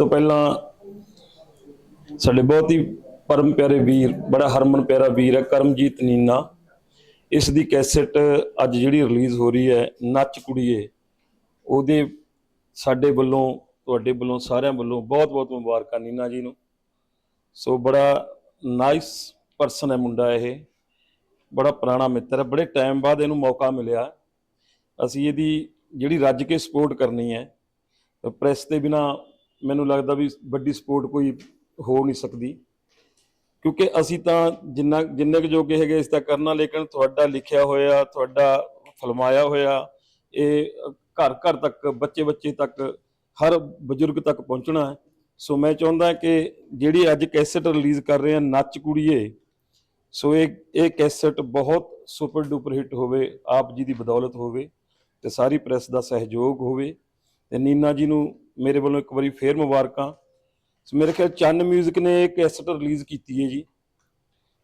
ਤੋਂ ਪਹਿਲਾਂ ਸਾਡੇ ਬਹੁਤ ਹੀ ਪਰਮ ਪਿਆਰੇ ਵੀਰ, ਬੜਾ ਹਰਮਨ ਪਿਆਰਾ ਵੀਰ ਹੈ, ਕਰਮਜੀਤ ਨੀਨਾ। ਇਸ ਦੀ ਕੈਸੇਟ ਅੱਜ ਜਿਹੜੀ ਰਿਲੀਜ਼ ਹੋ ਰਹੀ ਹੈ, ਨੱਚ ਕੁੜੀਏ, ਉਹਦੇ ਸਾਡੇ ਵੱਲੋਂ, ਤੁਹਾਡੇ ਵੱਲੋਂ, ਸਾਰਿਆਂ ਵੱਲੋਂ ਬਹੁਤ ਬਹੁਤ ਮੁਬਾਰਕਾਂ ਨੀਨਾ ਜੀ ਨੂੰ। ਸੋ ਬੜਾ ਨਾਈਸ ਪਰਸਨ ਹੈ ਮੁੰਡਾ ਇਹ, ਬੜਾ ਪੁਰਾਣਾ ਮਿੱਤਰ ਹੈ, ਬੜੇ ਟਾਈਮ ਬਾਅਦ ਇਹਨੂੰ ਮੌਕਾ ਮਿਲਿਆ। ਅਸੀਂ ਇਹਦੀ ਜਿਹੜੀ ਰੱਜ ਕੇ ਸਪੋਰਟ ਕਰਨੀ ਹੈ ਪ੍ਰੈਸ ਦੇ ਬਿਨਾ ਮੈਨੂੰ ਲੱਗਦਾ ਵੀ ਵੱਡੀ ਸਪੋਰਟ ਕੋਈ ਹੋ ਨਹੀਂ ਸਕਦੀ। ਕਿਉਂਕਿ ਅਸੀਂ ਤਾਂ ਜਿੰਨਾ, ਜਿੰਨੇ ਕੁ ਜੋਗੇ ਹੈਗੇ ਇਸ ਤਾਂ ਕਰਨਾ, ਲੇਕਿਨ ਤੁਹਾਡਾ ਲਿਖਿਆ ਹੋਇਆ, ਤੁਹਾਡਾ ਫਲਮਾਇਆ ਹੋਇਆ, ਇਹ ਘਰ ਘਰ ਤੱਕ, ਬੱਚੇ ਬੱਚੇ ਤੱਕ, ਹਰ ਬਜ਼ੁਰਗ ਤੱਕ ਪਹੁੰਚਣਾ ਹੈ। ਸੋ ਮੈਂ ਚਾਹੁੰਦਾ ਕਿ ਜਿਹੜੀ ਅੱਜ ਕੈਸੇਟ ਰਿਲੀਜ਼ ਕਰ ਰਹੇ ਹਾਂ, ਨੱਚ ਕੁੜੀਏ, ਸੋ ਇਹ ਇਹ ਕੈਸੇਟ ਬਹੁਤ ਸੁਪਰ ਡੂਪਰ ਹਿੱਟ ਹੋਵੇ, ਆਪ ਜੀ ਦੀ ਬਦੌਲਤ ਹੋਵੇ, ਤੇ ਸਾਰੀ ਪ੍ਰੈਸ ਦਾ ਸਹਿਯੋਗ ਹੋਵੇ। ਤੇ ਨੀਨਾ ਜੀ ਨੂੰ ਮੇਰੇ ਵੱਲੋਂ ਇੱਕ ਵਾਰੀ ਫੇਰ ਮੁਬਾਰਕਾਂ ਸੋ ਮੇਰੇ ਖਿਆਲ ਚੰਨ 뮤직 ਨੇ ਇਹ ਕੈਸਟ ਰਿਲੀਜ਼ ਕੀਤੀ ਹੈ ਜੀ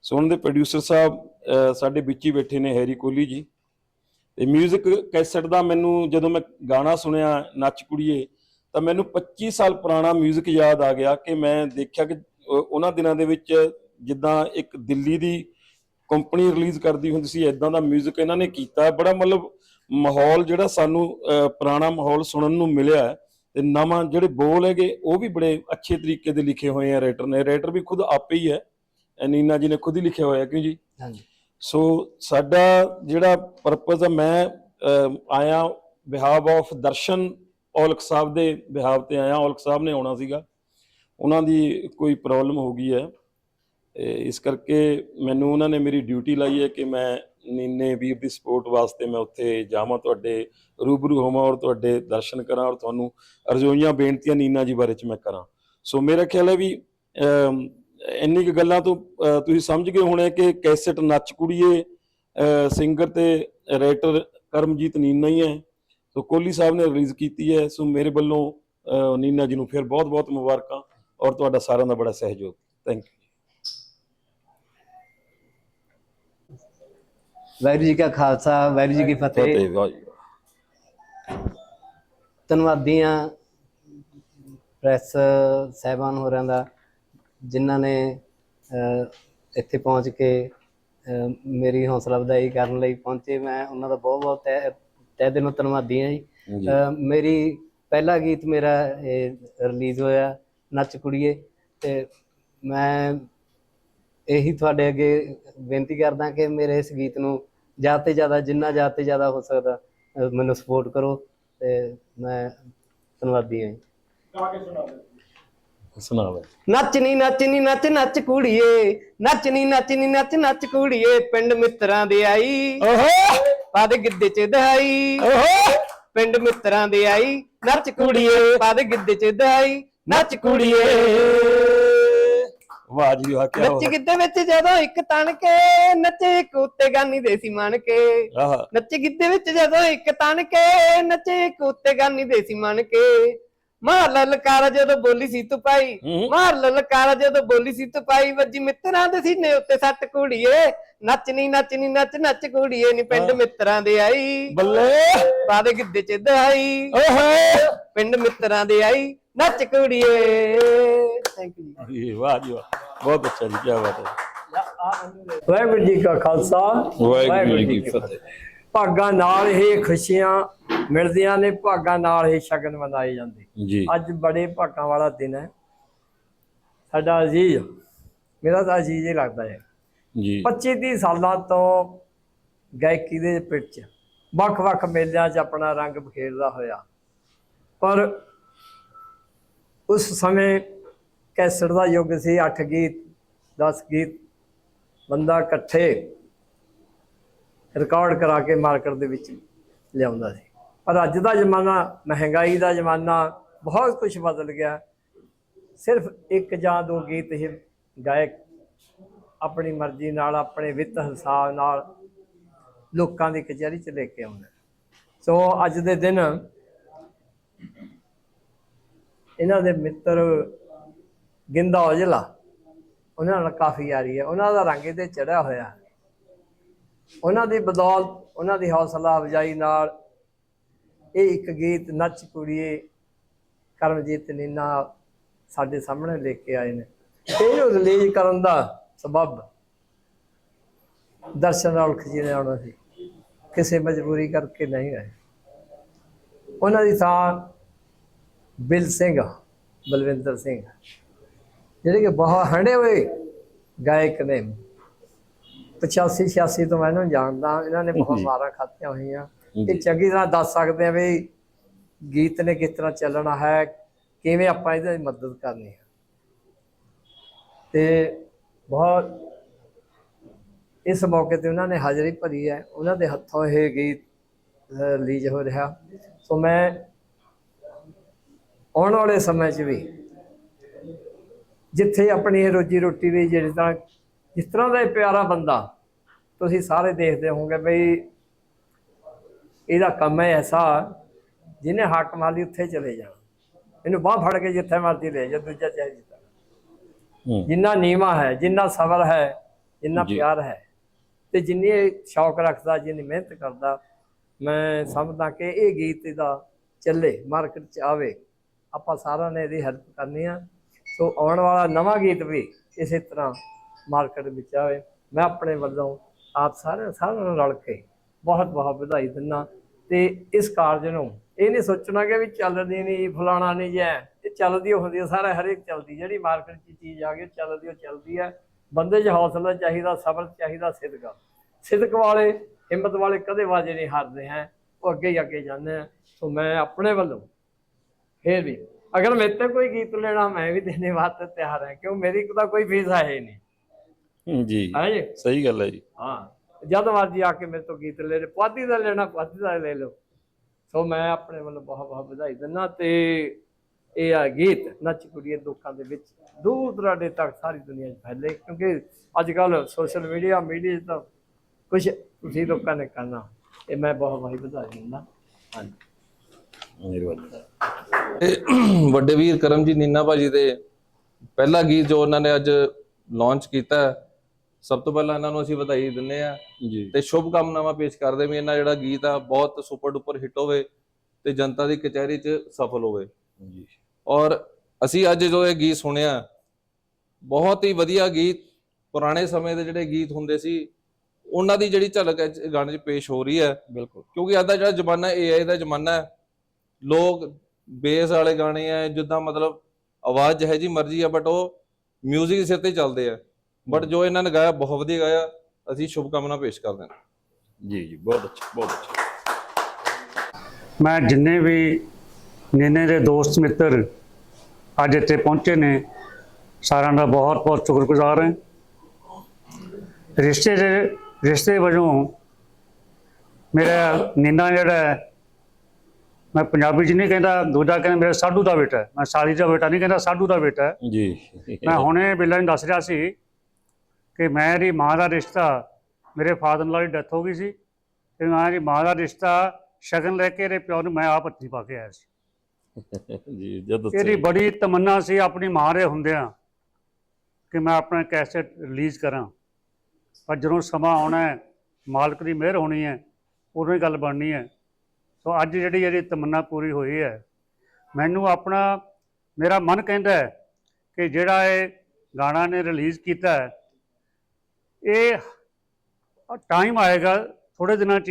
ਸੋ ਉਹਨਾਂ ਦੇ ਪ੍ਰੋਡਿਊਸਰ ਸਾਹਿਬ ਅਹ, ਸਾਡੇ ਵਿੱਚ ਹੀ ਬੈਠੇ ਨੇ ਹੈਰੀ ਕੋਹਲੀ ਜੀ ਤੇ 뮤직 ਕੈਸਟ ਦਾ ਮੈਨੂੰ ਜਦੋਂ ਮੈਂ ਗਾਣਾ ਸੁਣਿਆ ਨੱਚ ਕੁੜੀਏ ਤਾਂ ਮੈਨੂੰ 25 ਸਾਲ ਪੁਰਾਣਾ 뮤직 ਯਾਦ ਆ ਗਿਆ ਕਿ ਮੈਂ ਦੇਖਿਆ ਕਿ ਉਹ- ਉਹਨਾਂ ਦਿਨਾਂ ਦੇ ਵਿੱਚ ਜਿੱਦਾਂ ਇੱਕ ਦਿੱਲੀ ਦੀ ਕੰਪਨੀ ਰਿਲੀਜ਼ ਕਰਦੀ ਹੁੰਦੀ ਸੀ ਇਦਾਂ ਦਾ 뮤직 ਇਹਨਾਂ ਨੇ ਕੀਤਾ ਬੜਾ ਮਤਲਬ ਮਾਹੌਲ ਜਿਹੜਾ ਸਾਨੂੰ ਅਹ, ਪੁਰਾਣਾ ਮਾਹੌਲ ਸੁਣਨ ਨੂੰ ਮਿਲਿਆ ਹੈ ਤੇ ਨਵਾਂ ਜਿਹੜੇ ਬੋਲ ਹੈਗੇ ਉਹ ਵੀ ਬੜੇ ਅੱਛੇ ਤਰੀਕੇ ਦੇ ਲਿਖੇ ਹੋਏ ਆ ਰਾਈਟਰ ਨੇ। ਰਾਈਟਰ ਵੀ ਖੁਦ ਆਪੇ ਹੀ ਹੈ ਇਹ ਨੀਨਾ ਜੀ ਨੇ ਖੁਦ ਹੀ ਲਿਖਿਆ ਹੋਇਆ ਕਿਉਂ ਜੀ? ਹਾਂਜੀ। ਸੋ ਸਾਡਾ ਜਿਹੜਾ ਪਰਪਸ ਹੈ ਮੈਂ ਆਇਆ ਬਿਹਾਵ ਆਫ ਦਰਸ਼ਨ ਔਲਖ ਸਾਹਿਬ ਦੇ ਬਿਹਾਵ ਤੇ ਆਇਆ। ਔਲਖ ਸਾਹਿਬ ਨੇ ਆਉਣਾ ਸੀਗਾ। ਉਹਨਾਂ ਦੀ ਕੋਈ ਪ੍ਰੋਬਲਮ ਹੋ ਗਈ ਹੈ। ਇਸ ਕਰਕੇ ਮੈਨੂੰ ਉਹਨਾਂ ਨੇ ਮੇਰੀ ਡਿਊਟੀ ਲਾਈ ਹੈ ਕਿ ਮੈਂ ਨੀਨੇ ਵੀਰ ਦੀ ਸਪੋਰਟ ਵਾਸਤੇ ਮੈਂ ਉੱਥੇ ਜਾਵਾਂ, ਤੁਹਾਡੇ ਰੂਬਰੂ ਹੋਵਾਂ ਔਰ ਤੁਹਾਡੇ ਦਰਸ਼ਨ ਕਰਾਂ ਔਰ ਤੁਹਾਨੂੰ ਅਰਜ਼ੋਈਆਂ, ਬੇਨਤੀਆਂ ਨੀਨਾ ਜੀ ਬਾਰੇ ਚ ਮੈਂ ਕਰਾਂ। ਸੋ ਮੇਰਾ ਖਿਆਲ ਹੈ ਵੀ ਇੰਨੀ ਕੁ ਗੱਲਾਂ ਤੋਂ ਤੁਸੀਂ ਸਮਝ ਗਏ ਹੋਣੇ ਕਿ ਕੈਸਟ ਨੱਚ ਕੁੜੀਏ ਸਿੰਗਰ ਤੇ ਰਾਈਟਰ ਕਰਮਜੀਤ ਨੀਨਾ ਹੀ ਹੈ। ਸੋ ਕੋਹਲੀ ਸਾਹਿਬ ਨੇ ਰਿਲੀਜ਼ ਕੀਤੀ ਹੈ। ਸੋ ਮੇਰੇ ਵੱਲੋਂ ਨੀਨਾ ਜੀ ਨੂੰ ਫਿਰ ਬਹੁਤ ਬਹੁਤ ਮੁਬਾਰਕਾਂ ਔਰ ਤੁਹਾਡਾ ਸਾਰਿਆਂ ਦਾ ਬੜਾ ਸਹਿਯੋਗ। ਥੈਂਕ ਯੂ ਵਾਹਿਗੁਰੂ ਜੀ ਕਾ ਖਾਲਸਾ ਵਾਹਿਗੁਰੂ ਜੀ ਕੀ ਫਤਿਹ। ਫਤਿਹ ਵਾਹ ਜੀ ਵਾਹ। ਧੰਨਵਾਦੀ ਹਾਂ ਪ੍ਰੈਸ ਸਹਿਬਾਨ ਹੋਰਾਂ ਦਾ ਜਿਨ੍ਹਾਂ ਨੇ ਇੱਥੇ ਪਹੁੰਚ ਕੇ ਮੇਰੀ ਹੌਸਲਾ ਵਧਾਈ ਕਰਨ ਲਈ ਪਹੁੰਚੇ। ਮੈਂ ਉਹਨਾਂ ਦਾ ਬਹੁਤ ਬਹੁਤ ਤਹਿ ਦਿਲੋਂ ਧੰਨਵਾਦੀ ਹਾਂ ਜੀ। ਮੇਰੀ ਪਹਿਲਾ ਗੀਤ ਮੇਰਾ ਇਹ ਰਿਲੀਜ਼ ਹੋਇਆ ਨੱਚ ਕੁੜੀਏ। ਤੇ ਮੈਂ ਇਹੀ ਤੁਹਾਡੇ ਅੱਗੇ ਬੇਨਤੀ ਕਰਦਾ ਕਿ ਮੇਰੇ ਇਸ ਗੀਤ ਨੂੰ ਜ਼ਿਆਦਾ ਤੋਂ ਜ਼ਿਆਦਾ ਜਿੰਨਾ ਜ਼ਿਆਦਾ ਤੋਂ ਜ਼ਿਆਦਾ ਹੋ ਸਕਦਾ ਅਹ ਮੈਨੂੰ ਸਪੋਰਟ ਕਰੋ ਤੇ ਮੈਂ ਧੰਨਵਾਦੀ ਹਾਂ ਜੀ। ਸੁਣਾ ਬਈ ਨੱਚਨੀ ਨੱਚਨੀ ਨੱਚ ਨੱਚ ਕੁੜੀਏ। ਨੱਚਨੀ ਨੱਚਨੀ ਨੱਚ ਨੱਚ ਕੁੜੀਏ। ਪਿੰਡ ਮਿੱਤਰਾਂ ਦੇ ਆਈ। ਓਹੋ। ਪਦ ਗਿੱਧੇ ਚ ਦਹਾਈ। ਓਹੋ। ਪਿੰਡ ਮਿੱਤਰਾਂ ਦੇ ਆਈ। ਨੱਚ ਕੁੜੀਏ। ਪਦ ਗਿੱਧੇ ਚ ਦਹਾਈ। ਨੱਚ ਕੁੜੀਏ। ਵਾਹ ਜੀ ਵਾਹ ਕੀ ਨੱਚ ਗਿੱਧੇ ਵਿੱਚ ਜਦੋਂ ਇੱਕ ਤਣ ਕੇ ਨੱਚੇ ਕੁੱਤੇ ਗਾਨੀ ਦੇ ਸੀ ਮਨ ਕੇ ਆਹ। ਨੱਚ ਗਿੱਧੇ ਵਿੱਚ ਜਦੋਂ ਇੱਕ ਤਣ ਕੇ ਨੱਚੇ ਕੁੱਤੇ ਗਾਨੀ ਦੇ ਸੀ ਮਨ ਕੇ ਮਾਰ ਲਲਕਾਰਾ ਜਦੋਂ ਬੋਲੀ ਸੀ ਤੂੰ ਪਾਈ। ਹੂੰ। ਮਾਰ ਲਲਕਾਰਾ ਜਦੋਂ ਬੋਲੀ ਸੀ ਤੂੰ ਪਾਈ। ਵੱਜੀ ਮਿੱਤਰਾਂ ਦੇ ਸੀਨੇ ਉੱਤੇ ਸੱਟ ਕੁੜੀਏ ਨੱਚਨੀ ਨੱਚਨੀ ਨੱਚ ਨੱਚ ਕੁੜੀਏ ਨੀ। ਪਿੰਡ ਮਿੱਤਰਾਂ ਦੇ ਆਈ। ਬੱਲੇ। ਬਾਦੇ ਗਿੱਧੇ ਚ ਦਹਾਈ। ਓਹੋ। ਪਿੰਡ ਮਿੱਤਰਾਂ ਦੇ ਆਈ। ਨੱਚ ਕੁੜੀਏ। ਥੈਂਕ ਯੂ ਜੀ। ਵਾਹ ਜੀ ਵਾਹ। ਬਹੁਤ ਅੱਛਾ ਜੀ ਕੀ ਬਾਤ ਹੈ ਵਾਹਿਗੁਰੂ ਜੀ ਕਾ ਖਾਲਸਾ। ਵਾਹਿਗੁਰੂ ਜੀ ਕੀ ਫਤਿਹ। ਭਾਗਾਂ ਨਾਲ ਹੀ ਖੁਸ਼ੀਆਂ ਮਿਲਦੀਆਂ ਨੇ ਭਾਗਾਂ ਨਾਲ ਹੀ ਸ਼ਗਨ ਮਨਾਏ ਜਾਂਦੇ। ਜੀ। ਅੱਜ ਬੜੇ ਭਾਗਾਂ ਵਾਲਾ ਦਿਨ ਹੈ। ਸਾਡਾ ਅਜ਼ੀਜ਼ ਮੇਰਾ ਤਾਂ ਅਜ਼ੀਜ਼ ਹੀ ਲੱਗਦਾ ਹੈ। ਜੀ। 25 30 ਸਾਲਾਂ ਤੋਂ ਗਾਇਕੀ ਦੇ ਪਿੱਛ ਵੱਖ-ਵੱਖ ਮੇਲਿਆਂ 'ਚ ਆਪਣਾ ਰੰਗ ਬਖੇਰਦਾ ਹੋਇਆ। ਪਰ ਉਸ ਸਮੇਂ ਕੈਸਟ ਦਾ ਯੁੱਗ ਸੀ 8 ਗੀਤ 10 ਗੀਤ, ਬੰਦਾ ਇਕੱਠੇ ਰਿਕਾਰਡ ਕਰਾ ਕੇ ਮਾਰਕੀਟ ਦੇ ਵਿੱਚ ਲਿਆਉਂਦਾ ਸੀ। ਪਰ ਅੱਜ ਦਾ ਜ਼ਮਾਨਾ, ਮਹਿੰਗਾਈ ਦਾ ਜ਼ਮਾਨਾ, ਬਹੁਤ ਕੁਝ ਬਦਲ ਗਿਆ। ਸਿਰਫ ਇੱਕ ਜਾਂ ਦੋ ਗੀਤ ਹੀ ਗਾਇਕ ਆਪਣੀ ਮਰਜ਼ੀ ਨਾਲ, ਆਪਣੇ ਵਿੱਤ ਹਿਸਾਬ ਨਾਲ ਲੋਕਾਂ ਦੀ ਕਚਹਿਰੀ 'ਚ ਲੈ ਕੇ ਆਉਂਦਾ ਸੋ ਅੱਜ ਦੇ ਦਿਨ ਇਹਨਾਂ ਦੇ ਮਿੱਤਰ ਗਿੰਦਾ ਔਜਲਾ, ਉਹਨਾਂ ਨਾਲ ਕਾਫੀ ਆ ਰਹੀ ਹੈ। ਉਹਨਾਂ ਦਾ ਰੰਗ ਇਹਦੇ ਚੜਿਆ ਹੋਇਆ ਉਹਨਾਂ ਦੀ ਬਦੌਲਤ, ਉਹਨਾਂ ਦੀ ਹੌਸਲਾ ਅਫਜਾਈ ਨਾਲ ਇਹ ਇੱਕ ਗੀਤ ਨੱਚ ਕੁੜੀਏ ਕਰਮਜੀਤ ਨੀਨਾ ਸਾਡੇ ਸਾਹਮਣੇ ਲੈ ਕੇ ਆਏ ਨੇ। ਇਹਨੂੰ ਰਿਲੀਜ਼ ਕਰਨ ਦਾ ਸਬਬ ਦਰਸ਼ਨ ਔਲਖ ਜੀ ਨੇ ਆਉਣਾ ਸੀ। ਕਿਸੇ ਮਜਬੂਰੀ ਕਰਕੇ ਨਹੀਂ ਆਏ। ਉਹਨਾਂ ਦੀ ਥਾਂ ਬਿਲ ਸਿੰਘ ਬਲਵਿੰਦਰ ਸਿੰਘ। ਜਿਹੜੇ ਕਿ ਬਹੁਤ ਹੰਡੇ ਹੋਏ ਗਾਇਕ ਨੇ। 85 86 ਤੋਂ ਮੈਂ ਇਹਨੂੰ ਜਾਣਦਾ ਇਹਨਾਂ ਨੇ ਬਹੁਤ। ਮਾਰਾਂ ਖਾਤੀਆਂ ਹੋਈਆਂ। ਇਹ ਚੰਗੀ ਤਰ੍ਹਾਂ ਦੱਸ ਸਕਦੇ ਆ ਵੀ ਗੀਤ ਨੇ ਕਿਸ ਤਰ੍ਹਾਂ ਚੱਲਣਾ ਹੈ ਕਿਵੇਂ ਆਪਾਂ ਇਹਦੀ ਮਦਦ ਕਰਨੀ ਹੈ। ਤੇ ਬਹੁਤ ਇਸ ਮੌਕੇ ਤੇ ਉਹਨਾਂ ਨੇ ਹਾਜ਼ਰੀ ਭਰੀ ਹੈ। ਉਹਨਾਂ ਦੇ ਹੱਥੋਂ ਇਹ ਗੀਤ ਰਿਲੀਜ਼ ਹੋ ਰਿਹਾ। ਸੋ ਮੈਂ ਆਉਣ ਵਾਲੇ ਸਮੇਂ 'ਚ ਵੀ ਜਿੱਥੇ ਆਪਣੀ ਰੋਜੀ ਰੋਟੀ ਵੀ ਜਿਹੜੀ ਤਰ੍ਹਾਂ ਜਿਸ ਤਰ੍ਹਾਂ ਦਾ ਇਹ ਪਿਆਰਾ ਬੰਦਾ ਤੁਸੀਂ ਸਾਰੇ ਦੇਖਦੇ ਹੋਵੋਗੇ ਬਈ ਇਹਦਾ ਕੰਮ ਹੈ ਐਸਾ ਜਿਹਨੇ ਹੱਕ ਮਾਲੀ ਉੱਥੇ ਚਲੇ ਜਾਣਾ। ਇਹਨੂੰ ਬਾਹ ਫੜ ਕੇ ਜਿੱਥੇ ਮਰਜ਼ੀ ਲੈ ਜਾ ਦੂਜਾ ਚਾਹੇ ਜਿੱਤਾ ਜਿੰਨਾ ਨੀਵਾ ਹੈ ਜਿੰਨਾ ਸਬਰ ਹੈ ਜਿੰਨਾ। ਪਿਆਰ ਹੈ ਤੇ ਜਿੰਨੀ ਸ਼ੌਕ ਰੱਖਦਾ ਜਿੰਨੀ ਮਿਹਨਤ ਕਰਦਾ ਮੈਂ ਸਮਝਦਾ ਕਿ ਇਹ ਗੀਤ ਇਹਦਾ ਚੱਲੇ ਮਾਰਕੀਟ 'ਚ ਆਵੇ। ਆਪਾਂ ਸਾਰਿਆਂ ਨੇ ਇਹਦੀ ਹੈਲਪ ਕਰਨੀ ਆ। ਸੋ ਆਉਣ ਵਾਲਾ ਨਵਾਂ ਗੀਤ ਵੀ ਇਸੇ ਤਰ੍ਹਾਂ ਮਾਰਕੀਟ ਵਿੱਚ ਆਵੇ। ਮੈਂ ਆਪਣੇ ਵੱਲੋਂ ਆਪ ਸਾਰੇ ਸਾਰਿਆਂ ਨੂੰ ਰਲ ਕੇ ਬਹੁਤ ਬਹੁਤ ਵਧਾਈ ਦਿੰਦਾ। ਤੇ ਇਸ ਕਾਰਜ ਨੂੰ ਇਹ ਨਹੀਂ ਸੋਚਣਾ ਕਿ ਵੀ ਚੱਲਦੀ ਨਹੀਂ, ਫਲਾਣਾ ਨਹੀਂ ਜੈ ਇਹ ਚੱਲਦੀ ਓ ਹੁੰਦੀ ਹੈ ਸਾਰਾ ਹਰੇਕ ਚੱਲਦੀ। ਜਿਹੜੀ ਮਾਰਕੀਟ 'ਚ ਚੀਜ਼ ਆ ਗਈ ਚੱਲਦੀ ਉਹ ਚੱਲਦੀ ਹੈ ਬੰਦੇ 'ਚ ਹੌਸਲਾ ਚਾਹੀਦਾ, ਸਬਰ ਚਾਹੀਦਾ, ਸਿਦਕ। ਸਿਦਕ ਵਾਲੇ, ਹਿੰਮਤ ਵਾਲੇ ਕਦੇ ਵਾਜੇ ਨਹੀਂ ਹਾਰਦੇ ਹੈ। ਉਹ ਅੱਗੇ ਹੀ ਅੱਗੇ ਜਾਂਦੇ ਆ। ਸੋ ਮੈਂ ਆਪਣੇ ਵੱਲੋਂ ਫੇਰ ਵੀ। ਅਗਰ ਮੇਰੇ ਤੇ ਕੋਈ ਗੀਤ ਲੈਣਾ ਮੈਂ ਵੀ ਦੇਣੇ ਵਾਸਤੇ ਤਿਆਰ ਹਾਂ ਕਿਉਂ? ਮੇਰੀ ਤਾਂ ਕੋਈ ਫੀਸ ਹੈ ਹੀ ਨਹੀਂ। ਹੂੰ, ਜੀ। ਹੈ ਜੀ। ਸਹੀ ਗੱਲ ਹੈ ਜੀ। ਹਾਂ। ਜਦ ਮਰਜ਼ੀ ਆ ਕੇ ਮੇਰੇ ਤੋਂ ਗੀਤ ਲੈ ਲੈ ਪੁਆਧੀ ਦਾ ਲੈਣਾ ਪੁਆਧੀ ਦਾ ਲੈ ਲਓ। ਸੋ ਮੈਂ ਆਪਣੇ ਵੱਲੋਂ ਬਹੁਤ ਬਹੁਤ ਵਧਾਈ ਦਿੰਦਾ ਤੇ ਇਹ ਆ ਗੀਤ ਨੱਚ ਕੁੜੀਏ ਲੋਕਾਂ ਦੇ ਵਿੱਚ ਦੂਰ ਦਰਾਡੇ ਤੱਕ ਸਾਰੀ ਦੁਨੀਆ 'ਚ ਫੈਲੇ। ਕਿਉਂਕਿ ਅੱਜ ਕੱਲ ਸੋਸ਼ਲ ਮੀਡੀਆ ਮੀਡੀਆ ਤਾਂ ਕੁਝ ਤੁਸੀਂ ਲੋਕਾਂ ਨੇ ਕਰਨਾ। ਇਹ ਮੈਂ ਬਹੁਤ ਬਹੁਤ ਵਧਾਈ ਦਿੰਦਾ। ਹਾਂਜੀ। ਮਿਹਰਬਾਨੀ। ਵੱਡੇ ਵੀਰ ਕਰਮਜੀਤ ਨੀਨਾ ਭਾਜੀ ਦੇ ਪਹਿਲਾ ਗੀਤ ਜੋ ਉਹਨਾਂ ਨੇ ਅੱਜ ਲਾਂਚ ਕੀਤਾ ਹੈ, ਸਭ ਤੋਂ ਪਹਿਲਾਂ ਇਹਨਾਂ ਨੂੰ ਅਸੀਂ ਵਧਾਈ ਦਿੰਨੇ ਆ ਜੀ। ਤੇ ਸ਼ੁਭ ਕਾਮਨਾਵਾਂ ਪੇਸ਼ ਕਰਦੇ ਵੀ ਇਹਨਾਂ ਜਿਹੜਾ ਗੀਤ ਆ ਬਹੁਤ ਸੁਪਰ ਡੁਪਰ ਹਿੱਟ ਹੋਵੇ ਤੇ ਜਨਤਾ ਦੀ ਕਚਹਿਰੀ 'ਚ ਸਫਲ ਹੋਵੇ। ਜੀ। ਔਰ ਅਸੀਂ ਅੱਜ ਜੋ ਇਹ ਗੀਤ ਸੁਣਿਆ ਬਹੁਤ ਹੀ ਵਧੀਆ ਗੀਤ ਪੁਰਾਣੇ ਸਮੇਂ ਦੇ ਜਿਹੜੇ ਗੀਤ ਹੁੰਦੇ ਸੀ ਉਹਨਾਂ ਦੀ ਜਿਹੜੀ ਝਲਕ ਇਸ ਗਾਣੇ 'ਚ ਪੇਸ਼ ਹੋ ਰਹੀ ਹੈ। ਬਿਲਕੁਲ। ਕਿਉਂਕਿ ਅੱਜ ਦਾ ਜਿਹੜਾ ਜ਼ਮਾਨਾ AI ਦਾ ਜ਼ਮਾਨਾ ਹੈ ਲੋਕ ਬੇਸ ਵਾਲੇ ਗਾਣੇ ਆ ਜਿੱਦਾਂ ਮਤਲਬ ਆਵਾਜ਼ ਜਿਹੇ ਜੀ ਮਰਜ਼ੀ ਆ ਬਟ ਉਹ 뮤직 ਦੇ ਸਿਰ ਤੇ ਚੱਲਦੇ ਆ। ਬਟ ਜੋ ਇਹਨਾਂ ਨੇ ਗਾਇਆ ਬਹੁਤ ਵਧੀਆ ਗਾਇਆ। ਅਸੀਂ ਸ਼ੁਭ ਕਾਮਨਾ ਪੇਸ਼ ਕਰਦੇ ਹਾਂ। ਜੀ ਜੀ ਬਹੁਤ ਅੱਛਾ ਬਹੁਤ ਅੱਛਾ। ਮੈਂ ਜਿੰਨੇ ਵੀ ਨੇਨੇ ਦੇ ਦੋਸਤ ਮਿੱਤਰ ਅੱਜ ਇੱਥੇ ਪਹੁੰਚੇ ਨੇ ਸਾਰਿਆਂ ਦਾ ਬਹੁਤ ਬਹੁਤ ਸ਼ੁਕਰਗੁਜ਼ਾਰ ਹਾਂ। ਰਿਸ਼ਤੇ ਦੇ ਰਿਸ਼ਤੇ ਵਜੋਂ ਮੇਰਾ ਨੀਨਾ ਜਿਹੜਾ ਹੈ, ਮੈਂ ਪੰਜਾਬੀ ਚ ਨਹੀਂ ਕਹਿੰਦਾ ਦੂਜਾ ਕਹਿੰਦਾ ਮੇਰਾ ਸਾਧੂ ਦਾ ਬੇਟਾ ਹੈ। ਮੈਂ ਸਾਲੀ ਦਾ ਬੇਟਾ ਨਹੀਂ ਕਹਿੰਦਾ ਸਾਧੂ ਦਾ ਬੇਟਾ ਹੈ। ਜੀ। ਮੈਂ ਹੁਣੇ ਬਿੱਲਾ ਨੂੰ ਦੱਸ ਰਿਹਾ ਸੀ ਕਿ ਮੇਰੀ ਮਾਂ ਦਾ ਰਿਸ਼ਤਾ ਮੇਰੇ ਫਾਦਰ ਨਾਲ ਦੀ ਡੈਥ ਹੋ ਗਈ ਸੀ। ਤੇ ਮੇਰੀ ਮਾਂ ਦਾ ਰਿਸ਼ਤਾ ਸ਼ਗਨ ਲੈ ਕੇ ਇਹਦੇ ਪਿਓ ਨੂੰ ਮੈਂ ਆਪ ਹੱਥੀਂ ਪਾ ਕੇ ਆਇਆ ਸੀ। ਜੀ ਜਦ ਇਹਦੀ ਬੜੀ ਤਮੰਨਾ ਸੀ ਆਪਣੀ ਮਾਂ ਦੇ ਹੁੰਦਿਆਂ ਕਿ ਮੈਂ ਆਪਣਾ ਕੈਸੇਟ ਰਿਲੀਜ਼ ਕਰਾਂ। ਪਰ ਜਦੋਂ ਸਮਾਂ ਆਉਣਾ ਹੈ ਮਾਲਕ ਦੀ ਮਿਹਰ ਹੋਣੀ ਹੈ ਉਦੋਂ ਹੀ ਗੱਲ ਬਣਨੀ ਹੈ। ਸੋ ਅੱਜ ਜਿਹੜੀ ਇਹਦੀ ਤਮੰਨਾ ਪੂਰੀ ਹੋਈ ਹੈ ਮੈਨੂੰ ਆਪਣਾ ਮੇਰਾ ਮਨ ਕਹਿੰਦਾ ਹੈ ਕਿ ਜਿਹੜਾ ਇਹ ਗਾਣਾ ਨੇ ਰਿਲੀਜ਼ ਕੀਤਾ ਹੈ ਇਹ ਟਾਈਮ ਆਏਗਾ ਥੋੜੇ ਦਿਨਾਂ 'ਚ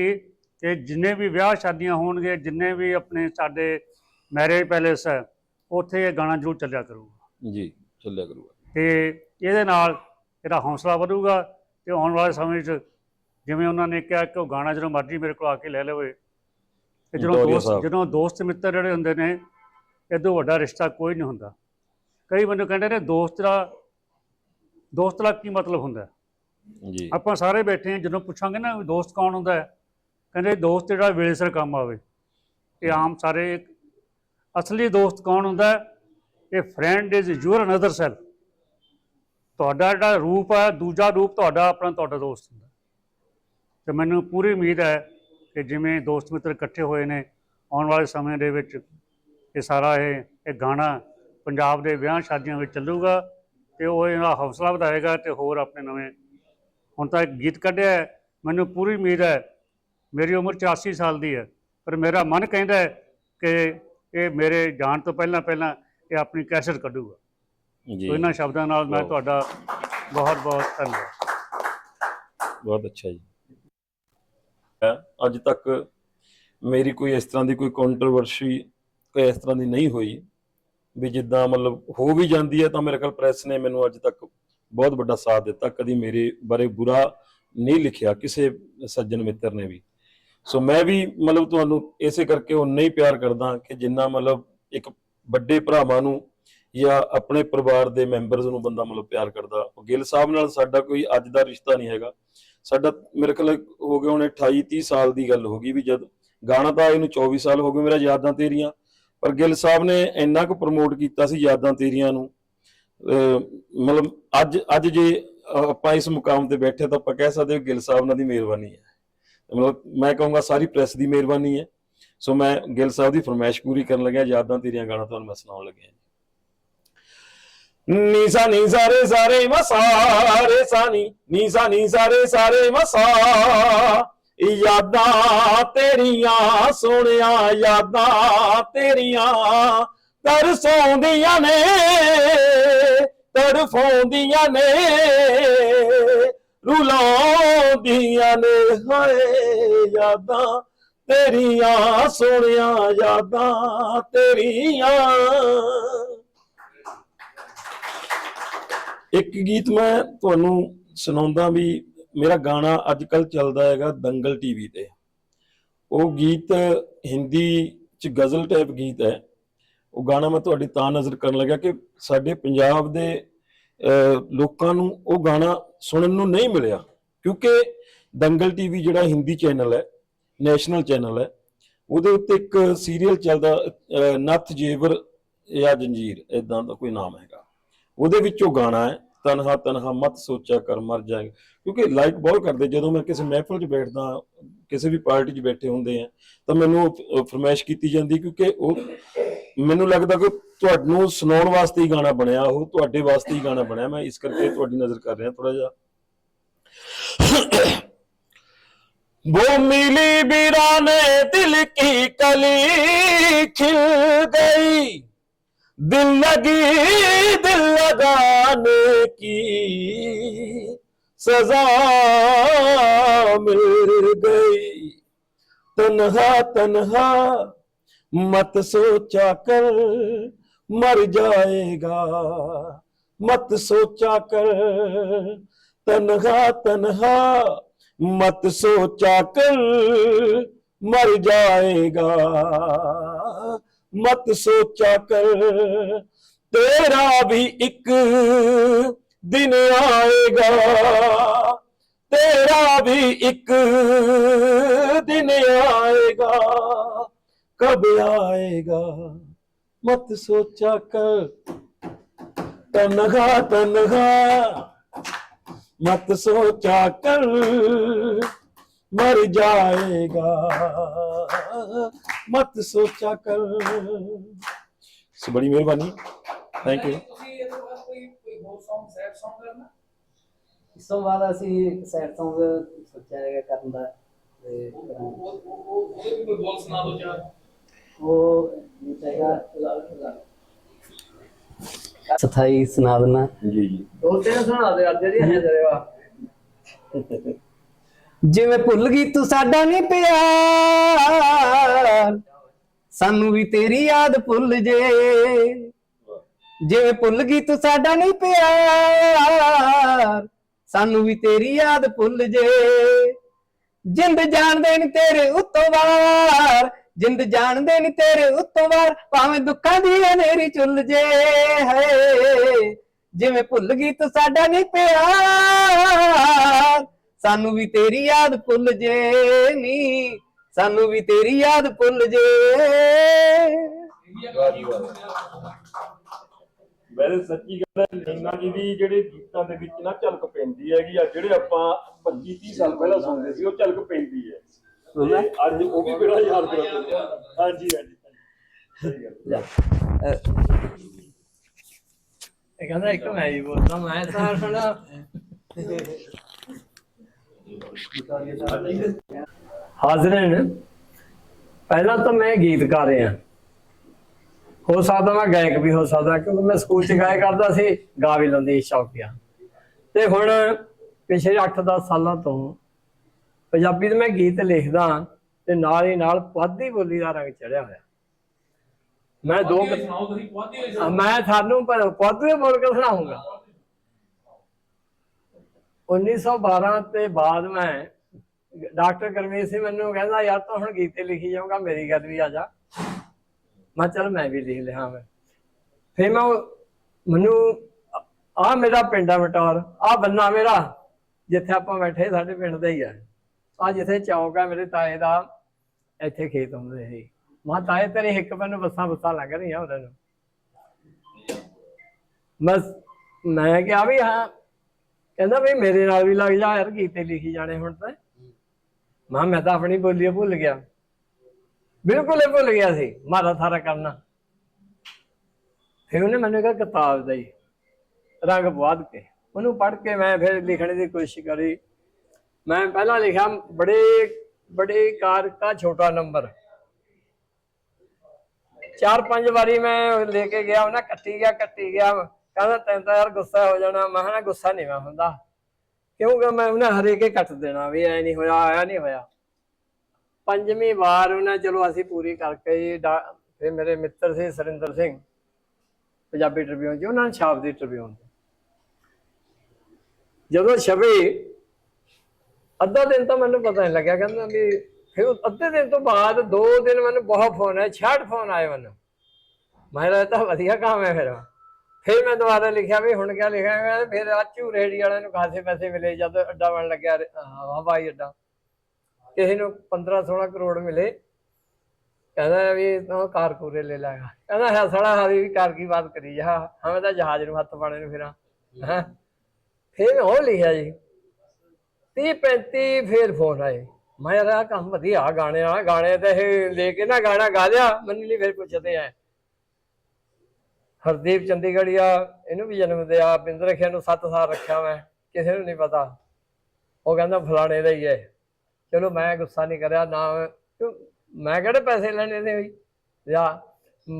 ਕਿ ਜਿੰਨੇ ਵੀ ਵਿਆਹ ਸ਼ਾਦੀਆਂ ਹੋਣਗੇ ਜਿੰਨੇ ਵੀ ਆਪਣੇ ਸਾਡੇ ਮੈਰਿਜ ਪੈਲੇਸ ਹੈ ਉੱਥੇ ਇਹ ਗਾਣਾ ਜ਼ਰੂਰ ਚੱਲਿਆ ਕਰੂਗਾ। ਜੀ ਚੱਲਿਆ ਕਰੂਗਾ। ਤੇ ਇਹਦੇ ਨਾਲ ਇਹਦਾ ਹੌਸਲਾ ਵਧੂਗਾ ਤੇ ਆਉਣ ਵਾਲੇ ਸਮੇਂ 'ਚ ਜਿਵੇਂ ਉਹਨਾਂ ਨੇ ਕਿਹਾ ਕਿ ਉਹ ਗਾਣਾ ਜਦੋਂ ਮਰਜ਼ੀ ਮੇਰੇ ਕੋਲ ਆ ਕੇ ਲੈ ਲਵੇ ਤੇ ਜਦੋਂ ਦੌਰੀਆ ਦੋਸਤ ਸਾਹਿਬ। ਜਦੋਂ ਦੋਸਤ ਮਿੱਤਰ ਜਿਹੜੇ ਹੁੰਦੇ ਨੇ ਇਦੋਂ ਵੱਡਾ ਰਿਸ਼ਤਾ ਕੋਈ ਨਹੀਂ ਹੁੰਦਾ। ਕਈ ਬੰਦੇ ਕਹਿੰਦੇ ਨੇ ਦੋਸਤ ਦਾ ਦੋਸਤ ਦਾ ਕੀ ਮਤਲਬ ਹੁੰਦਾ? ਹੈ? ਜੀ। ਆਪਾਂ ਸਾਰੇ ਬੈਠੇ ਹਾਂ ਜਦੋਂ ਪੁੱਛਾਂਗੇ ਨਾ ਵੀ ਦੋਸਤ ਕੌਣ ਹੁੰਦਾ ਹੈ ਕਹਿੰਦੇ ਦੋਸਤ ਜਿਹੜਾ ਵੇਲੇ ਸਿਰ ਕੰਮ ਆਵੇ। ਇਹ ਆਮ ਸਾਰੇ ਅਸਲੀ ਦੋਸਤ ਕੌਣ ਹੁੰਦਾ ਹੈ? ਇਹ friend is your another self ਤੁਹਾਡਾ ਜਿਹੜਾ ਰੂਪ ਹੈ ਦੂਜਾ ਰੂਪ ਤੁਹਾਡਾ ਆਪਣਾ ਤੁਹਾਡਾ ਦੋਸਤ ਹੁੰਦਾ ਤੇ ਮੈਨੂੰ ਪੂਰੀ ਉਮੀਦ ਹੈ ਕਿ ਜਿਵੇਂ ਦੋਸਤ ਮਿੱਤਰ ਇਕੱਠੇ ਹੋਏ ਨੇ ਆਉਣ ਵਾਲੇ ਸਮੇਂ ਦੇ ਵਿੱਚ ਇਹ ਸਾਰਾ ਇਹ ਇਹ ਗਾਣਾ ਪੰਜਾਬ ਦੇ ਵਿਆਹ ਸ਼ਾਦੀਆਂ ਵਿੱਚ ਚੱਲੂਗਾ ਤੇ ਉਹ ਇਹਦਾ ਹੌਸਲਾ ਵਧਾਏਗਾ ਤੇ ਹੋਰ ਆਪਣੇ ਨਵੇਂ ਹੁਣ ਤਾਂ ਇੱਕ ਗੀਤ ਕੱਢਿਆ ਹੈ, ਮੈਨੂੰ ਪੂਰੀ ਉਮੀਦ ਹੈ ਮੇਰੀ ਉਮਰ 84 ਸਾਲ ਦੀ ਹੈ ਪਰ ਮੇਰਾ ਮਨ ਕਹਿੰਦਾ ਹੈ ਕਿ ਇਹ ਮੇਰੇ ਜਾਣ ਤੋਂ ਪਹਿਲਾਂ ਪਹਿਲਾਂ ਇਹ ਆਪਣੀ ਕੈਸਟ ਕੱਢੂਗਾ। ਜੀ। ਇਹਨਾਂ ਸ਼ਬਦਾਂ ਨਾਲ ਮੈਂ ਤੁਹਾਡਾ ਬਹੁਤ ਬਹੁਤ ਧੰਨਵਾਦ। ਬਹੁਤ ਅੱਛਾ ਜੀ। ਅੱਜ ਤੱਕ ਮੇਰੀ ਕੋਈ ਇਸ ਤਰ੍ਹਾਂ ਦੀ ਕੋਈ ਕੰਟਰੋਵਰਸੀ ਕੋਈ ਇਸ ਤਰ੍ਹਾਂ ਦੀ ਨਹੀਂ ਹੋਈ। ਵੀ ਜਿੱਦਾਂ ਮਤਲਬ ਹੋ ਵੀ ਜਾਂਦੀ ਹੈ ਤਾਂ ਮੇਰੇ ਖਿਆਲ ਪ੍ਰੈਸ ਨੇ ਮੈਨੂੰ ਅੱਜ ਤੱਕ ਬਹੁਤ ਵੱਡਾ ਸਾਥ ਦਿੱਤਾ। ਕਦੀ ਮੇਰੇ ਬਾਰੇ ਬੁਰਾ ਨਹੀਂ ਲਿਖਿਆ ਕਿਸੇ ਸੱਜਣ ਮਿੱਤਰ ਨੇ ਵੀ। ਸੋ ਮੈਂ ਵੀ ਮਤਲਬ ਤੁਹਾਨੂੰ ਇਸੇ ਕਰਕੇ ਉਨਾ ਹੀ ਪਿਆਰ ਕਰਦਾ ਕਿ ਜਿੰਨਾ ਮਤਲਬ ਇੱਕ ਵੱਡੇ ਭਰਾਵਾਂ ਨੂੰ ਜਾਂ ਆਪਣੇ ਪਰਿਵਾਰ ਦੇ ਮੈਂਬਰਸ ਨੂੰ ਬੰਦਾ ਮਤਲਬ ਪਿਆਰ ਕਰਦਾ। ਗਿੱਲ ਸਾਹਿਬ ਨਾਲ ਸਾਡਾ ਕੋਈ ਅੱਜ ਦਾ ਰਿਸ਼ਤਾ ਨਹੀਂ ਹੈਗਾ। ਸਾਡਾ ਮੇਰੇ ਖਿਆਲ ਹੋ ਗਏ ਹੁਣ 28 30 ਸਾਲ ਦੀ ਗੱਲ ਹੋ ਗਈ ਵੀ ਜਦ ਗਾਣਾ ਤਾਂ ਇਹਨੂੰ 24 ਸਾਲ ਹੋ ਗਏ ਮੇਰਾ ਯਾਦਾਂ ਤੇਰੀਆਂ, ਪਰ ਗਿੱਲ ਸਾਹਿਬ ਨੇ ਇੰਨਾ ਕੁ ਪ੍ਰਮੋਟ ਕੀਤਾ ਸੀ ਯਾਦਾਂ ਤੇਰੀਆਂ ਨੂੰ। ਮਤਲਬ ਅੱਜ ਅੱਜ ਜੇ ਆਪਾਂ ਇਸ ਮੁਕਾਮ ਤੇ ਬੈਠੇ ਤਾਂ ਆਪਾਂ ਕਹਿ ਸਕਦੇ ਹਾਂ ਗਿੱਲ ਸਾਹਿਬ ਨਾਲ ਦੀ ਮਿਹਰਬਾਨੀ ਹੈ। ਮਤਲਬ ਮੈਂ ਕਹੂੰਗਾ ਸਾਰੀ ਪ੍ਰੈਸ ਦੀ ਮਿਹਰਬਾਨੀ ਹੈ। ਸੋ ਮੈਂ ਗਿੱਲ ਸਾਹਿਬ ਦੀ ਫਰਮਾਇਸ਼ ਪੂਰੀ ਕਰਨ ਲੱਗਿਆ ਯਾਦਾਂ ਤੇਰੀਆਂ ਗਾਣਾ ਤੁਹਾਨੂੰ ਮੈਂ ਸੁਣਾਉਣ ਲੱਗਿਆ। ਨੀ ਸਾ ਨੀ ਸਾ ਰੇ ਸਾ ਰੇ ਮਾ ਸਾ ਰੇ ਸਾ ਨੀ। ਨੀ ਸਾ ਨੀ ਸਾ ਰੇ ਸਾ। ਰੇ ਯਾਦਾਂ ਤੇਰੀਆਂ, ਸੋਹਣਿਆ ਯਾਦਾਂ ਤੇਰੀਆਂ ਤਰਸੋਂਦੀਆਂ ਨੇ ਤੜਫਾਉਂਦੀਆਂ ਨੇ ਰੁਲਾਉਂਦੀਆਂ ਨੇ। ਹਾਏ, ਯਾਦਾਂ ਤੇਰੀਆਂ, ਸੋਹਣਿਆ ਯਾਦਾਂ ਤੇਰੀਆਂ। ਇੱਕ ਗੀਤ ਮੈਂ ਤੁਹਾਨੂੰ ਸੁਣਾਉਂਦਾ ਵੀ ਮੇਰਾ ਗਾਣਾ ਅੱਜ ਕੱਲ ਚੱਲਦਾ ਹੈਗਾ ਦੰਗਲ ਟੀਵੀ ਤੇ। ਉਹ ਗੀਤ ਹਿੰਦੀ ਚ ਗਜ਼ਲ ਟਾਈਪ ਗੀਤ ਹੈ। ਉਹ ਗਾਣਾ ਮੈਂ ਤੁਹਾਡੀ ਤਾਂ ਨਜ਼ਰ ਕਰਨ ਲੱਗਾ ਕਿ ਸਾਡੇ ਪੰਜਾਬ ਦੇ ਲੋਕਾਂ ਨੂੰ ਉਹ ਗਾਣਾ ਸੁਣਨ ਨੂੰ ਨਹੀਂ ਮਿਲਿਆ। ਕਿਉਂਕਿ ਦੰਗਲ ਟੀਵੀ ਜਿਹੜਾ ਹਿੰਦੀ ਚੈਨਲ ਹੈ ਨੈਸ਼ਨਲ ਚੈਨਲ ਹੈ, ਉਹਦੇ ਉੱਤੇ ਇੱਕ ਸੀਰੀਅਲ ਚੱਲਦਾ ਨੱਥ ਜੇਵਰ ਜਾਂ ਜੰਜੀਰ ਇਦਾਂ ਦਾ ਕੋਈ ਨਾਮ ਹੈਗਾ। ਉਹਦੇ ਵਿੱਚ ਉਹ ਗਾਣਾ ਹੈ। ਤਨਹਾ ਤਨਹਾ ਮਤ ਸੋਚਿਆ ਕਰ ਮਰ ਜਾਏਗਾ ਕਿਉਂਕਿ ਲਾਈਕ ਬਹੁਤ ਕਰਦੇ ਜਦੋਂ ਮੈਂ ਕਿਸੇ ਮਹਿਫਲ 'ਚ ਬੈਠਦਾ ਕਿਸੇ ਵੀ ਪਾਰਟੀ 'ਚ ਬੈਠੇ ਹੁੰਦੇ ਆ ਤਾਂ ਮੈਨੂੰ ਉਹ ਫਰਮਾਇਸ਼ ਕੀਤੀ ਜਾਂਦੀ ਕਿਉਂਕਿ ਉਹ ਮੈਨੂੰ ਲੱਗਦਾ ਕਿ ਤੁਹਾਨੂੰ ਸੁਣਾਉਣ ਵਾਸਤੇ ਹੀ ਗਾਣਾ ਬਣਿਆ ਉਹ ਤੁਹਾਡੇ ਵਾਸਤੇ ਹੀ ਗਾਣਾ ਬਣਿਆ ਮੈਂ ਇਸ ਕਰਕੇ ਤੁਹਾਡੀ ਨਜ਼ਰ ਕਰ ਰਿਹਾ ਥੋੜਾ ਜਿਹਾ वो मिली वीराने दिल की कली खिल गई दिल लगी दिल लगाने की सजा मिल गई तन्हा तन्हा मत सोचा कर मर जाएगा मत सोचा कर तन्हा तन्हा मत सोचा कर मर जाएगा ਮਤ ਸੋਚਾ ਕਰ। ਤੇਰਾ ਵੀ ਇੱਕ ਦਿਨ ਆਏਗਾ। ਤੇਰਾ ਵੀ ਇੱਕ ਦਿਨ ਆਏਗਾ। ਕਬ ਆਏਗਾ? ਮਤ ਸੋਚਾ ਕਰ। ਤਨਹਾ ਤਨਹਾ ਮਤ ਸੋਚਾ ਕਰ। ਮਰ ਜਾਏਗਾ। ਮਤ ਸੋਚਾ ਕਰ। ਸੋ ਬੜੀ ਮਿਹਰਬਾਨੀ। ਥੈਂਕ ਯੂ ਤੁਸੀਂ ਇਸ ਤੋਂ ਬਾਅਦ ਕੋਈ ਕੋਈ ਹੋਰ ਸੌਂਗ ਸੈਡ ਸੌਂਗ ਕਰਨਾ? ਇਸ ਤੋਂ ਬਾਅਦ ਅਸੀਂ ਇੱਕ ਸੈਡ ਸੌਂਗ ਸੋਚਿਆ ਹੈਗਾ ਕਰਨ ਦਾ ਤੇ ਉਹ ਉਹ ਕੋਈ ਬੋਲ ਸੁਣਾ ਦੋ ਚਾਰ ਉਹ ਇਹ ਚਾਹੀਦਾ ਸਥਾਈ ਸੁਣਾ ਦੇਣਾ ਜੀ ਜੀ। ਉਹ ਤੇ ਸੁਣਾ ਦੇ ਅੱਜ ਜਿਹੜੀ ਹੈ ਜਰੇ ਵਾ ਜਿਵੇਂ ਭੁੱਲ ਗਈ ਤੂੰ ਸਾਡਾ ਨਹੀਂ ਪਿਆਰ। ਸਾਨੂੰ ਵੀ ਤੇਰੀ ਯਾਦ ਭੁੱਲ ਜੇ। ਜਿਵੇਂ ਭੁੱਲ ਗਈ ਤੂੰ ਸਾਡਾ ਨਹੀਂ ਪਿਆਰ। ਸਾਨੂੰ ਵੀ ਤੇਰੀ ਯਾਦ ਭੁੱਲ ਜੇ। ਜਿੰਦ ਜਾਣਦੇ ਨੀ ਤੇਰੇ ਉੱਤੋਂ ਵਾਰ। ਜਿੰਦ ਜਾਣਦੇ ਨੀ ਤੇਰੇ ਉੱਤੋਂ ਵਾਰ। ਭਾਵੇਂ ਦੁੱਖਾਂ ਦੀ ਹਨੇਰੀ ਚੁੱਲ ਜੇ ਹੈ ਜਿਵੇਂ ਭੁੱਲ ਗਈ ਤੂੰ ਸਾਡਾ ਨਹੀਂ ਪਿਆਰ। ਸਾਨੂੰ ਵੀ ਤੇਰੀ ਯਾਦ ਭੁੱਲ ਜੇ ਨੀ ਸਾਨੂੰ ਵੀ ਤੇਰੀ ਯਾਦ ਭੁੱਲ ਜੇ। ਵੈਸੇ ਸੱਚੀ ਗੱਲ ਹੈ ਨੀਨਾ ਜੀ ਦੀ ਜਿਹੜੇ ਗੀਤਾਂ ਦੇ ਵਿੱਚ ਨਾ ਝਲਕ ਪੈਂਦੀ ਹੈਗੀ ਆ ਜਿਹੜੇ ਆਪਾਂ 25 30 ਸਾਲ ਪਹਿਲਾਂ ਸੁਣਦੇ ਸੀ ਉਹ ਝਲਕ ਪੈਂਦੀ ਹੈ। ਤੇ ਅੱਜ ਉਹ ਵੀ ਬੜਾ ਯਾਦ ਕਰਦਾ ਹਾਂਜੀ ਹਾਂਜੀ ਸਹੀ ਗੱਲ। ਇਹ ਕਹਿੰਦਾ ਇੱਕ ਮੈਂ ਹੀ ਬੋਲਦਾ ਮੈਂ ਤਾਂ ਹੁਣ ਹਾਜ਼ਰੀਨ ਪਹਿਲਾਂ ਤਾਂ ਮੈਂ ਗੀਤਕਾਰ ਹਾਂ ਹੋ ਸਕਦਾ ਮੈਂ ਗਾਇਕ ਵੀ ਹੋ ਸਕਦਾ ਕਿਉਂਕਿ ਮੈਂ ਸਕੂਲ 'ਚ ਗਾਇਆ ਕਰਦਾ ਸੀ ਗਾ ਵੀ ਲੈਂਦੀ ਸ਼ੌਕੀਆ। ਤੇ ਹੁਣ ਪਿਛਲੇ 8-10 ਸਾਲਾਂ ਤੋਂ ਪੰਜਾਬੀ ਦੇ ਮੈਂ ਗੀਤ ਲਿਖਦਾ ਤੇ ਨਾਲ ਹੀ ਨਾਲ ਪੁਆਧੀ ਬੋਲੀ ਦਾ ਰੰਗ ਚੜਿਆ ਹੋਇਆ। ਮੈਂ ਦੋ ਮੈਂ ਤੁਹਾਨੂੰ ਪਰ ਪੁਆਧੀ ਬੋਲ ਕੇ ਸੁਣਾਉਂਗਾ। 1912 ਤੇ ਬਾਅਦ ਮੈਂ ਡਾਕਟਰ ਗਰਮੀਤ ਸਿੰਘ ਮੈਨੂੰ ਕਹਿੰਦਾ, ਯਾਰ ਤੂੰ ਹੁਣ ਗੀਤੇ ਲਿਖੀ ਜਾਊਗਾ, ਮੇਰੀ ਗੱਲ ਵੀ ਆ ਜਾ। ਮੈਂ ਕਿਹਾ, ਚੱਲ ਮੈਂ ਵੀ ਲਿਖ ਲਿਆ ਮੈਂ ਫਿਰ ਮੈਂ ਮੈਨੂੰ ਆ ਮੇਰਾ ਪਿੰਡ ਆ ਬਟੌਰ ਆ ਬੰਨਾ ਮੇਰਾ, ਜਿੱਥੇ ਆਪਾਂ ਬੈਠੇ ਸਾਡੇ ਪਿੰਡ ਦਾ ਹੀ ਆ। ਆ ਜਿੱਥੇ ਚੌਂਕ ਆ, ਮੇਰੇ ਤਾਏ ਦਾ, ਇੱਥੇ ਖੇਤ ਹੁੰਦੇ ਸੀ। ਮਾਂ ਤਾਏ, ਤੇਰੇ ਇੱਕ ਬੰਨ ਬੱਸਾਂ ਬੱਸਾਂ ਲੱਗ ਰਹੀਆਂ ਉਹਨਾਂ ਨੂੰ। ਬਸ ਮੈਂ ਕਿਹਾ ਵੀ ਹਾਂ ਕਹਿੰਦਾ ਵੀ ਮੇਰੇ ਨਾਲ ਵੀ ਲੱਗ ਜਾ ਯਾਰ, ਗੀਤੇ ਲਿਖੀ ਜਾਣੇ ਹੁਣ ਤਾਂ। ਮਾਂ ਮੈਂ ਤਾਂ ਆਪਣੀ ਬੋਲੀ ਭੁੱਲ ਗਿਆ। ਬਿਲਕੁਲ ਹੀ ਭੁੱਲ ਗਿਆ ਸੀ ਮਾਰਾ ਸਾਰਾ ਕਰਨਾ। ਫਿਰ ਉਹਨੇ ਮੈਨੂੰ ਇੱਕ ਕਿਤਾਬ ਦਈ, ਰੰਗ ਬਾਦ ਕੇ। ਉਹਨੂੰ ਪੜ੍ਹ ਕੇ ਮੈਂ ਫਿਰ ਲਿਖਣ ਦੀ ਕੋਸ਼ਿਸ਼ ਕਰੀ। ਮੈਂ ਪਹਿਲਾਂ ਲਿਖਿਆ, ਬੜੇ ਬੜੇ ਕਾਰ ਦਾ ਛੋਟਾ ਨੰਬਰ। ਚਾਰ ਪੰਜ ਵਾਰੀ ਮੈਂ ਲੈ ਕੇ ਗਿਆ, ਉਹਨਾਂ ਕੱਟੀ ਗਿਆ ਕੱਟੀ ਗਿਆ। ਕਹਿੰਦਾ ਤੈਨੂੰ ਤਾਂ ਯਾਰ ਗੁੱਸਾ ਹੋ ਜਾਣਾ। ਮੈਂ ਕਿਹਾ ਗੁੱਸਾ ਨਹੀਂ ਮੈਂ ਹੁੰਦਾ। ਕਿਉਂਕਿ ਮੈਂ ਉਹਨੇ ਹਰੇਕੇ ਕੱਟ ਦੇਣਾ ਵੀ ਐ ਨਹੀਂ ਹੋਇਆ ਐ ਨਹੀਂ ਹੋਇਆ। ਪੰਜਵੀਂ ਵਾਰ ਉਹਨੇ ਚਲੋ ਅਸੀਂ ਪੂਰੀ ਕਰਕੇ ਜੀ ਫਿਰ ਮੇਰੇ ਮਿੱਤਰ ਸੀ ਸਰਿੰਦਰ ਸਿੰਘ, ਪੰਜਾਬੀ ਟ੍ਰਿਬਿਊਨ ਜੀ ਉਹਨਾਂ ਨੇ ਛਾਪ ਦੀ ਟ੍ਰਿਬਿਊਨ ਜਦੋਂ ਛਪੇ, ਅੱਧਾ ਦਿਨ ਤਾਂ ਮੈਨੂੰ ਪਤਾ ਨਹੀਂ ਲੱਗਿਆ, ਕਹਿੰਦਾ ਵੀ ਫਿਰ ਅੱਧੇ ਦਿਨ ਤੋਂ ਬਾਅਦ ਦੋ ਦਿਨ ਮੈਨੂੰ ਬਹੁਤ ਫੋਨ ਆਏ 66 ਫੋਨ ਆਏ ਮੈਨੂੰ। ਮੈਂ ਤਾਂ ਵਧੀਆ ਕੰਮ ਹੈ ਫਿਰ। ਫਿਰ ਮੈਂ ਦੁਬਾਰਾ ਲਿਖਿਆ ਵੀ ਹੁਣ ਕਿਆ ਲਿਖਾਂਗਾ ਫਿਰ ਆ ਝੂਰੇੜੀ ਵਾਲਿਆਂ ਨੂੰ ਖਾਸੇ ਪੈਸੇ ਮਿਲੇ ਜਦ ਅੱਡਾ ਬਣ ਲੱਗਿਆ ਹਵਾਈ ਅੱਡਾ। ਕਿਸੇ ਨੂੰ 15 16 ਕਰੋੜ ਮਿਲੇ। ਕਹਿੰਦਾ ਵੀ ਤੂੰ ਕਾਰ ਕੂਰੇ ਲੈ ਲਾਗਾ ਕਹਿੰਦਾ ਹੈ ਸੜਾ ਹਾਰੀ ਵੀ ਕਾਰ ਕੀ ਬਾਤ ਕਰੀ ਜਾ। ਹਮੇ ਤਾਂ ਜਹਾਜ਼ ਨੂੰ ਹੱਥ ਪਾਣੇ ਨੂੰ ਫਿਰਾਂ। ਹੈਂ? ਫਿਰ ਉਹ ਲਿਖਿਆ ਜੀ। 30 35 ਫੇਰ ਫੋਨ ਆਏ। ਮੈਂ ਯਾਰ ਆਹ ਕੰਮ ਵਧੀਆ, ਗਾਣੇ ਆ ਗਾਣੇ ਤੇ ਲੈ ਕੇ ਨਾ ਗਾਣਾ ਗਾ ਲਿਆ। ਮੈਨੂੰ ਨਹੀਂ ਫਿਰ ਪੁੱਛਦੇ ਆ ਹਰਦੀਪ ਚੰਡੀਗੜ੍ਹੀਆ ਇਹਨੂੰ ਵੀ ਜਨਮ ਦਿਆ, ਬਿੰਦਰ ਰਖਿਆ ਨੂੰ 7 ਸਾਲ ਰੱਖਿਆ ਮੈਂ, ਕਿਸੇ ਨੂੰ ਨਹੀਂ ਪਤਾ। ਉਹ ਕਹਿੰਦਾ ਫਲਾਣੇ ਦਾ ਹੀ ਹੈ। ਚਲੋ ਮੈਂ ਗੁੱਸਾ ਨਹੀਂ ਕਰਿਆ, ਨਾ ਮੈਂ ਕਿਹੜੇ ਪੈਸੇ ਲੈਣੇ ਨੇ ਵੀ ਜਾਂ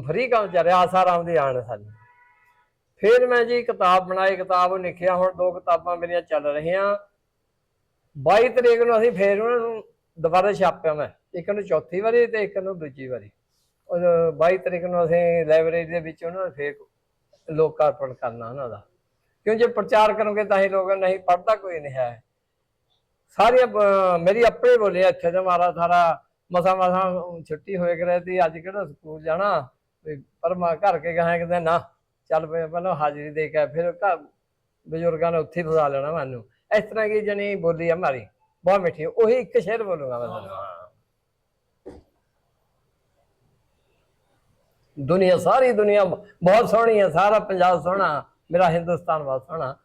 ਫਰੀ ਕੰਮ ਚੱਲ ਰਿਹਾ ਆਸਾਰਾਮ ਦੀ ਆਣ ਸਾਨੂੰ ਫਿਰ ਮੈਂ ਜੀ ਕਿਤਾਬ ਬਣਾਈ, ਕਿਤਾਬ ਲਿਖਿਆ, ਹੁਣ ਦੋ ਕਿਤਾਬਾਂ ਮੇਰੀਆਂ ਚੱਲ ਰਹੀਆਂ। 22 ਤਰੀਕ ਨੂੰ ਅਸੀਂ ਫੇਰ ਉਹਨਾਂ ਨੂੰ ਦੁਬਾਰਾ ਛਾਪਿਆ ਮੈਂ, ਇੱਕ ਨੂੰ ਚੌਥੀ ਵਾਰੀ ਤੇ ਇੱਕ ਨੂੰ ਦੂਜੀ ਵਾਰੀ। 22 ਤਰੀਕ ਨੂੰ ਅਸੀਂ ਲਾਇਬ੍ਰੇਰੀ ਦੇ ਵਿੱਚ ਉਹਨਾਂ ਨੂੰ ਫੇਰ ਲੋਕਾਰਪਣ ਕਰਨਾ ਉਹਨਾਂ ਦਾ। ਕਿਉਂ ਜੇ ਪ੍ਰਚਾਰ ਕਰੋਗੇ ਤਾਂ ਹੀ ਲੋਕ ਨਹੀਂ ਪੜਦਾ ਕੋਈ ਨਹੀਂ ਹੈ। ਸਾਰੀਆਂ ਅਹ, ਮੇਰੀ ਆਪਣੀ ਬੋਲੀ ਹੈ ਇੱਥੇ ਮਾਰਾ ਸਾਰਾ ਮਸਾ ਮਸਾ ਛੁੱਟੀ ਹੋਏ ਕਰੇ ਤੀ ਅੱਜ ਕਿਹੜਾ ਸਕੂਲ ਜਾਣਾ? ਪਰ ਮੈਂ ਘਰ ਕੇ ਕਹਾਂ ਕਿਤੇ ਨਾ ਚੱਲ ਪਏ ਪਹਿਲਾਂ ਹਾਜ਼ਰੀ ਦੇ ਕੇ ਫਿਰ ਘਰ ਬਜ਼ੁਰਗਾਂ ਨੇ ਉੱਥੇ ਫਸਾ ਲੈਣਾ ਮੈਨੂੰ। ਇਸ ਤਰ੍ਹਾਂ ਕੀ ਜਣੀ ਬੋਲੀ ਆ ਮਾਰੀ ਬਹੁਤ ਮਿੱਠੀ ਉਹੀ ਇੱਕ ਸ਼ੇਰ ਬੋਲੂਗਾ ਮੈਂ ਤੁਹਾਨੂੰ। ਦੁਨੀਆ ਸਾਰੀ ਦੁਨੀਆ ਬਹੁਤ ਸੋਹਣੀ ਹੈ, ਸਾਰਾ ਪੰਜਾਬ ਸੋਹਣਾ, ਮੇਰਾ ਹਿੰਦੁਸਤਾਨ ਬਹੁਤ ਸੋਹਣਾ।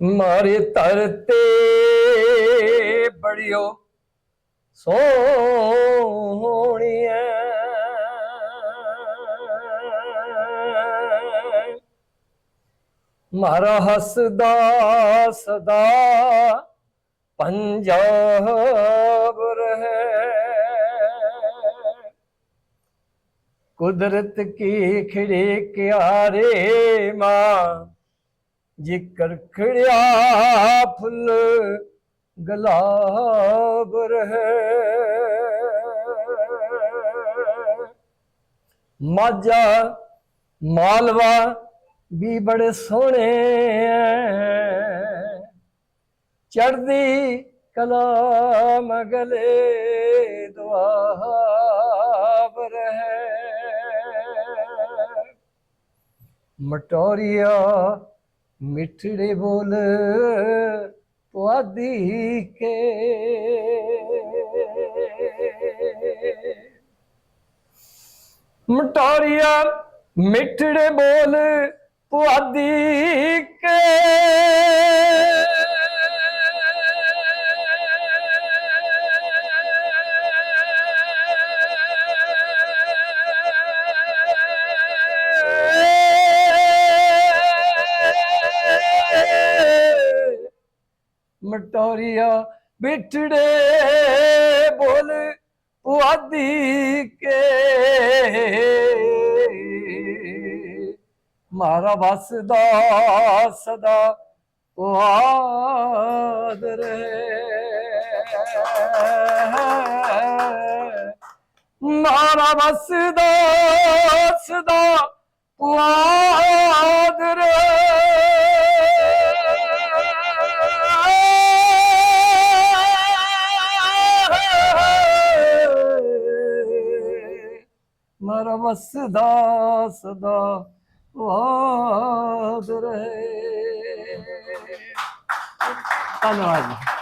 ਮਾਰੇ ਧਰਤੇ ਬੜਿਓ ਸੋਹਣੀਆਂ ਮਾਰਾ ਹੱਸਦਾ ਸਦਾ ਪੰਜਾਬ ਰਹੇ। ਕੁਦਰਤ ਕੀ ਖਿੜੇ ਕਿਆਰੇ ਮਾਂ? ਜਿਕਰ ਖੜਿਆ ਫੁੱਲ ਗੁਲਾਬ ਰਹੇ। ਮਾਝਾ ਮਾਲਵਾ ਵੀ ਬੜੇ ਸੋਹਣੇ ਐ। ਚੜਦੀ ਕਲਾ ਮਗਲੇ ਦੁਆਬ ਰਹੇ। ਮਟੋਰੀਆ ਮਿੱਠੜੇ ਬੋਲ ਪੁਆਦੀ ਕੇ। ਮਟੋਰੀਆ ਮਿੱਠੜੇ ਬੋਲ ਪੁਆਦੀ ਕੇ। ਮਟੋਰੀਆ ਬਿਠੜੇ ਬੋਲ ਪੁਆਦੀ ਕੇ। ਮਾਰਾ ਵਸਦਾ ਸਦਾ ਵਾਦ ਰਹੇ। ਮਾਰਾ ਵਸਦਾ ਸਦਾ ਵਾਦ ਰਹੇ। ਮਾਰਾ ਵਸਦਾ ਸਦਾ ਵਾਦ ਰਹੇ। ਧੰਨਵਾਦ ਜੀ।